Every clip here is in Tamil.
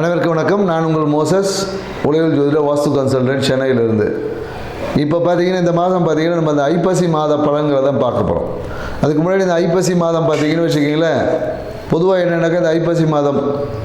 அனைவருக்கும் வணக்கம். நான் உங்கள் மோசஸ் உலகில் ஜோதிட வாஸ்து கன்சல்டன்ட் சென்னையிலிருந்து. இப்போ பார்த்தீங்கன்னா இந்த மாதம் பார்த்தீங்கன்னா நம்ம அந்த ஐப்பசி மாத பழங்களை தான் பார்க்க போகிறோம் அதுக்கு முன்னாடி இந்த ஐப்பசி மாதம் பார்த்தீங்கன்னு வச்சுக்கிங்களேன் பொதுவாக என்னென்னாக்கா இந்த ஐப்பசி மாதம்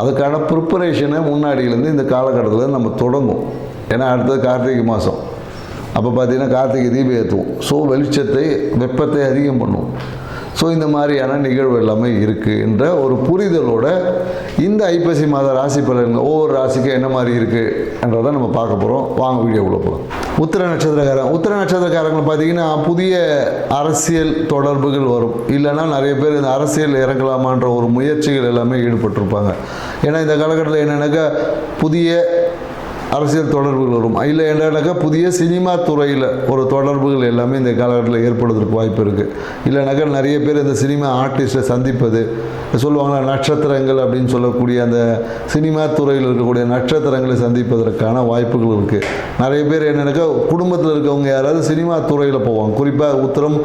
அதுக்கான ப்ரிப்பரேஷனை முன்னாடியிலேருந்து இந்த காலகட்டத்தில் நம்ம தொடங்கும். ஏன்னா அடுத்தது கார்த்திகை மாதம் அப்போ பார்த்தீங்கன்னா கார்த்திகை தீபம் ஏற்றுவோம் ஸோ வெளிச்சத்தை வெப்பத்தை அதிகம் பண்ணுவோம். ஸோ இந்த மாதிரியான நிகழ்வு எல்லாமே இருக்குது என்ற ஒரு புரிதலோட இந்த ஐப்பசி மாத ராசி பலன்கள் ஒவ்வொரு ராசிக்கும் என்ன மாதிரி இருக்குன்றதை நம்ம பார்க்க போகிறோம் வாங்க வீடியோக்குள்ளே போகலாம் உத்திர நட்சத்திரக்காரன் உத்திர நட்சத்திரக்காரங்களை பார்த்தீங்கன்னா புதிய அரசியல் தொடர்புகள் வரும். இல்லைன்னா நிறைய பேர் இந்த அரசியல் இறங்கலாமான்ற ஒரு முயற்சிகள் எல்லாமே ஈடுபட்டிருப்பாங்க. ஏன்னா இந்த காலகட்டத்தில் என்னென்னாக்கா புதிய அரசியல் தொடர்புகள் வரும். இல்லை என்னன்னாக்கா புதிய சினிமா துறையில் ஒரு தொடர்புகள் எல்லாமே இந்த காலகட்டத்தில் ஏற்படுவதற்கு வாய்ப்பு இருக்குது இல்லைனாக்கா நிறைய பேர் இந்த சினிமா ஆர்டிஸ்ட்டை சந்திப்பது சொல்லுவாங்களா நட்சத்திரங்கள் அப்படின்னு சொல்லக்கூடிய அந்த சினிமா துறையில் இருக்கக்கூடிய நட்சத்திரங்களை சந்திப்பதற்கான வாய்ப்புகள் இருக்குது நிறைய பேர் என்னென்னாக்கா குடும்பத்தில் இருக்கவங்க யாராவது சினிமா துறையில் போவாங்க. குறிப்பாக உத்தரம்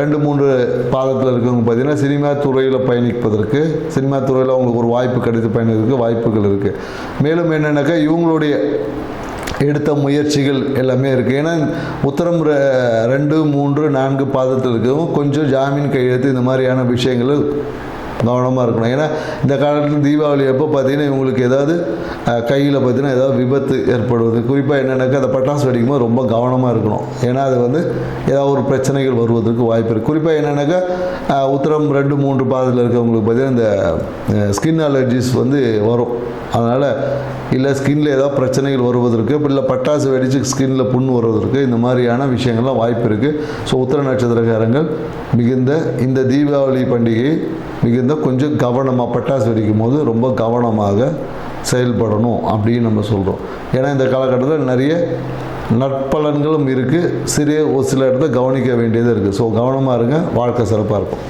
ரெண்டு மூன்று பாதத்தில் இருக்கவங்க பார்த்தீங்கன்னா சினிமா துறையில் பயணிப்பதற்கு சினிமா துறையில் அவங்களுக்கு ஒரு வாய்ப்பு கிடைத்து பயணிக்கிறதுக்கு வாய்ப்புகள் இருக்குது மேலும் என்னென்னாக்கா இவங்களுடைய எடுத்த முயற்சிகள் எல்லாமே இருக்குது ஏன்னா உத்தரம் ரெண்டு மூன்று நான்கு பாதத்தில் இருக்கவும் கொஞ்சம் ஜாமீன் கையெழுத்து இந்த மாதிரியான விஷயங்கள் கவனமாக இருக்கணும். ஏன்னா இந்த காலத்தில் தீபாவளி அப்போ பார்த்தீங்கன்னா இவங்களுக்கு ஏதாவது கையில் பார்த்தீங்கன்னா ஏதாவது விபத்து ஏற்படுவது. குறிப்பாக என்னென்னாக்கா அந்த பட்டாசு வெடிக்கும்போது ரொம்ப கவனமாக இருக்கணும். ஏன்னா அது வந்து ஏதாவது ஒரு பிரச்சனைகள் வருவதற்கு வாய்ப்பு இருக்குது குறிப்பாக என்னென்னாக்கா உத்தரம் ரெண்டு மூன்று பாதத்தில் இருக்கவங்களுக்கு பார்த்தீங்கன்னா இந்த ஸ்கின் அலர்ஜிஸ் வந்து வரும். அதனால் இல்லை ஸ்கின்ல ஏதாவது பிரச்சனைகள் வருவதற்கு இல்லை பட்டாசு வெடித்து ஸ்கின்ல புண் வருவதற்கு இந்த மாதிரியான விஷயங்கள்லாம் வாய்ப்பு இருக்குது ஸோ உத்தர நட்சத்திரக்காரங்கள் மிகுந்த இந்த தீபாவளி பண்டிகை மிகுந்த கொஞ்சம் கவனமாக பட்டாசு வெடிக்கும் போது ரொம்ப கவனமாக செயல்படணும் அப்படின்னு நம்ம சொல்கிறோம் ஏன்னா இந்த காலகட்டத்தில் நிறைய நற்பலன்களும் இருக்குது சிறிய ஒரு சில இடத்துல கவனிக்க வேண்டியது இருக்குது ஸோ கவனமாக இருங்க. வாழ்க்கை சிறப்பாக இருக்கும்.